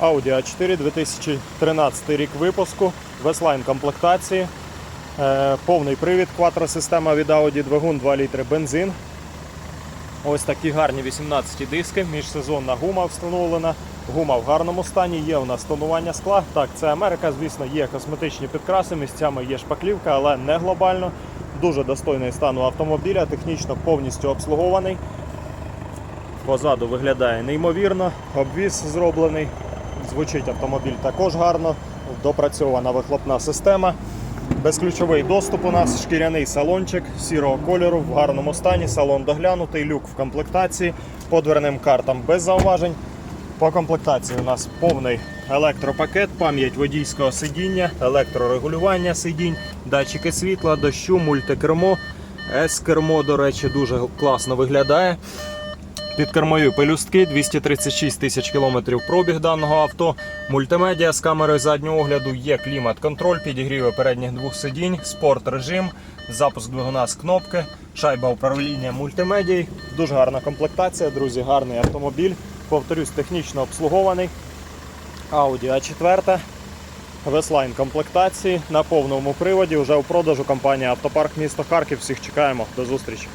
Audi A4 2013 рік випуску, веслайн комплектації, е, повний привід, квадросистема від Audi, двигун 2 літри бензин. Ось такі гарні 18 диски, міжсезонна гума встановлена. Гума в гарному стані, є у нас тонування скла. Так, це Америка, звісно, є косметичні підкраси, місцями є шпаклівка, але не глобально. Дуже достойний стан у автомобіля, технічно повністю обслугований. Позаду виглядає неймовірно, обвіз зроблений. Звучить автомобіль також гарно, допрацьована вихлопна система. Безключовий доступ у нас, шкіряний салончик сірого кольору в гарному стані, салон доглянутий, люк в комплектації, по дверним картам без зауважень. По комплектації у нас повний електропакет, пам'ять водійського сидіння, електрорегулювання сидінь, датчики світла, дощу, мультикермо. С-кермо, до речі, дуже класно виглядає. Підкермові пелюстки, 236 тисяч кілометрів пробіг даного авто. Мультимедіа з камерою заднього огляду, є клімат-контроль, підігріви передніх двох сидінь, спорт режим, запуск двигуна з кнопки, шайба управління мультимедією. Дуже гарна комплектація, друзі, гарний автомобіль. Повторюсь, технічно обслугований. Audi A4. Веслайн комплектації на повному приводі. Вже у продажу компанія Автопарк місто Харків. Всіх чекаємо. До зустрічі.